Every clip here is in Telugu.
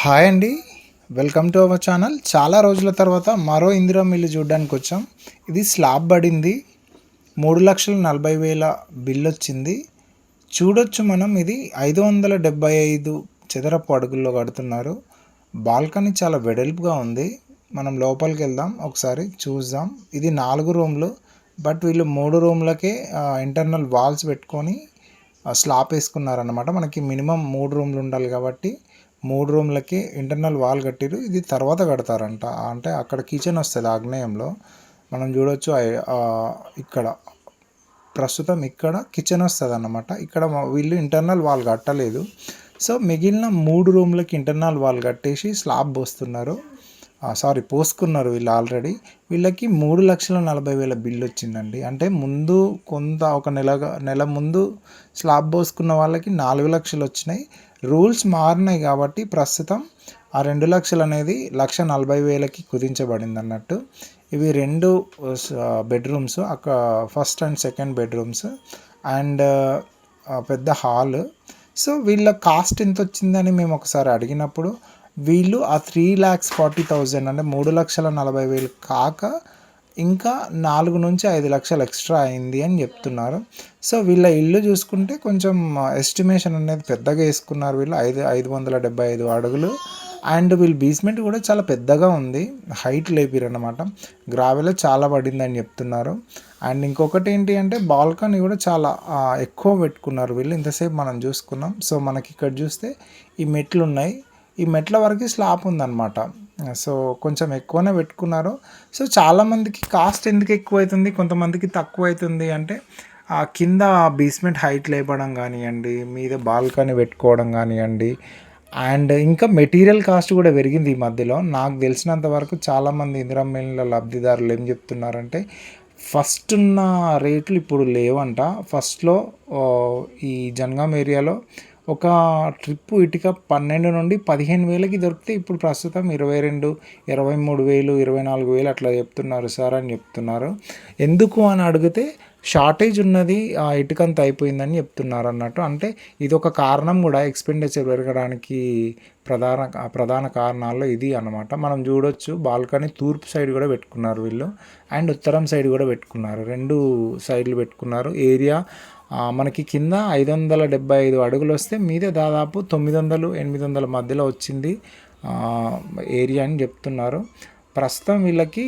హాయ్ అండి. వెల్కమ్ టు అవర్ ఛానల్ చాలా రోజుల తర్వాత మరో ఇందిరా మిల్లు చూడడానికి వచ్చాం. ఇది స్లాబ్ పడింది. మూడు లక్షల నలభై వేల బిల్ వచ్చింది. చూడొచ్చు మనం ఇది ఐదు వందల డెబ్బై ఐదు చదరపు అడుగుల్లో కడుతున్నారు. బాల్కనీ చాలా వెడల్పుగా ఉంది. మనం లోపలికి వెళ్దాం ఒకసారి చూద్దాం. ఇది నాలుగు రూమ్లు బట్ వీళ్ళు మూడు రూమ్లకే ఇంటర్నల్ వాల్స్ పెట్టుకొని స్లాబ్ వేసుకున్నారనమాట మనకి మినిమం మూడు రూమ్లు ఉండాలి కాబట్టి మూడు రూమ్లకి ఇంటర్నల్ వాల్ కట్టిరు. ఇది తర్వాత కడతారంట. అంటే అక్కడ కిచెన్ వస్తుంది ఆగ్నేయంలో. మనం చూడొచ్చు ఇక్కడ. ప్రస్తుతం ఇక్కడ కిచెన్ వస్తుంది అన్నమాట ఇక్కడ వీళ్ళు ఇంటర్నల్ వాల్ కట్టలేదు. సో మిగిలిన మూడు రూమ్లకి ఇంటర్నల్ వాల్ కట్టేసి స్లాబ్ పోస్తున్నారు. సారీ పోసుకున్నారు వీళ్ళు ఆల్రెడీ. వీళ్ళకి మూడు లక్షల నలభై వేల బిల్ వచ్చిందండి. అంటే ముందు కొంత ఒక నెలగా నెల ముందు స్లాబ్ పోసుకున్న వాళ్ళకి నాలుగు లక్షలు వచ్చినాయి. రూల్స్ మారినాయి కాబట్టి ప్రస్తుతం ఆ రెండు లక్షలు అనేది లక్ష నలభై వేలకి కుదించబడింది అన్నట్టు ఇవి రెండు బెడ్రూమ్స్ అక్క first and second bedrooms and పెద్ద హాల్. సో వీళ్ళ కాస్ట్ ఎంత వచ్చిందని మేము ఒకసారి అడిగినప్పుడు వీళ్ళు ఆ త్రీ ల్యాక్స్ ఫార్టీ థౌజండ్ అంటే మూడు లక్షల నలభై వేలు కాక ఇంకా నాలుగు నుంచి ఐదు లక్షలు ఎక్స్ట్రా అయింది అని చెప్తున్నారు. సో వీళ్ళ ఇల్లు చూసుకుంటే కొంచెం ఎస్టిమేషన్ అనేది పెద్దగా వేసుకున్నారు వీళ్ళు. ఐదు ఐదు వందల డెబ్బై ఐదు అడుగులు. అండ్ వీళ్ళ బేస్మెంట్ కూడా చాలా పెద్దగా ఉంది. హైట్ లేపిరు అనమాట గ్రావెల్ చాలా పడిందని చెప్తున్నారు. అండ్ ఇంకొకటి ఏంటి అంటే బాల్కనీ కూడా చాలా ఎక్కువ పెట్టుకున్నారు వీళ్ళు. ఇంతసేపు మనం చూసుకున్నాం. సో మనకి ఇక్కడ చూస్తే ఈ మెట్లు ఉన్నాయి. ఈ మెట్ల వరకు స్లాప్ ఉందన్నమాట. సో కొంచెం ఎక్కువనే పెట్టుకున్నారు. సో చాలామందికి కాస్ట్ ఎందుకు ఎక్కువ అవుతుంది కొంతమందికి తక్కువ అవుతుంది అంటే ఆ కింద బేస్మెంట్ హైట్ లేపడం కానివ్వండి మీద బాల్కనీ పెట్టుకోవడం కానివ్వండి అండ్ ఇంకా మెటీరియల్ కాస్ట్ కూడా పెరిగింది ఈ మధ్యలో. నాకు తెలిసినంత వరకు చాలామంది ఇందిరమ్మ లబ్ధిదారులు ఏం చెప్తున్నారంటే ఫస్ట్ ఉన్న రేట్లు ఇప్పుడు లేవంట. ఫస్ట్లో ఈ జనగాం ఏరియాలో ఒక ట్రిప్పు ఇటుక పన్నెండు నుండి పదిహేను వేలకి దొరికితే ఇప్పుడు ప్రస్తుతం ఇరవై రెండు ఇరవై మూడు వేలు ఇరవై నాలుగు వేలు అట్లా చెప్తున్నారు సార్ అని చెప్తున్నారు. ఎందుకు అని అడిగితే షార్టేజ్ ఉన్నది ఆ ఇటుకంత అయిపోయిందని చెప్తున్నారు అన్నట్టు. అంటే ఇది ఒక కారణం కూడా ఎక్స్పెండిచర్ పెరగడానికి ప్రధాన ప్రధాన కారణాల్లో ఇది అనమాట మనం చూడొచ్చు బాల్కనీ తూర్పు సైడ్ కూడా పెట్టుకున్నారు వీళ్ళు. అండ్ ఉత్తరం సైడ్ కూడా పెట్టుకున్నారు. రెండు సైడ్లు పెట్టుకున్నారు. ఏరియా మనకి కింద ఐదు వందల డెబ్బై ఐదు అడుగులు వస్తే మీద దాదాపు తొమ్మిది వందలు ఎనిమిది వందల మధ్యలో వచ్చింది ఏరియా అని చెప్తున్నారు. ప్రస్తుతం వీళ్ళకి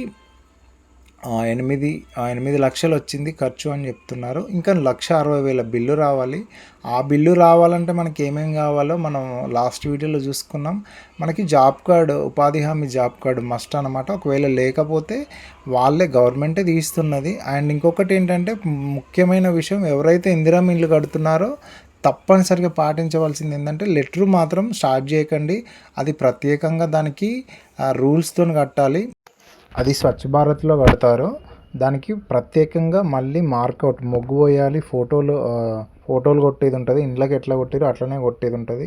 ఎనిమిది ఎనిమిది లక్షలు వచ్చింది ఖర్చు అని చెప్తున్నారు. ఇంకా లక్ష అరవై వేల బిల్లు రావాలి. ఆ బిల్లు రావాలంటే మనకి ఏమేమి కావాలో మనం లాస్ట్ వీడియోలో చూసుకున్నాం. మనకి జాబ్ కార్డు ఉపాధి హామీ జాబ్ కార్డు మస్ట్ అనమాట ఒకవేళ లేకపోతే వాళ్ళే గవర్నమెంటే తీస్తున్నది. అండ్ ఇంకొకటి ఏంటంటే ముఖ్యమైన విషయం ఎవరైతే ఇందిరా ఇల్లు కడుతున్నారో తప్పనిసరిగా పాటించవలసింది ఏంటంటే లెటర్ మాత్రం స్టార్ట్ చేయకండి. అది ప్రత్యేకంగా దానికి రూల్స్తో కట్టాలి. అది స్వచ్ఛ భారత్లో కడతారు. దానికి ప్రత్యేకంగా మళ్ళీ మార్కౌట్ మొగ్గు పోయాలి ఫోటోలు ఫోటోలు కొట్టేది ఉంటుంది ఇంట్లోకి ఎట్లా కొట్టారో అట్లనే కొట్టేది ఉంటుంది.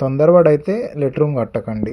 తొందరపడి అయితే లెటర్ రూమ్ కట్టకండి.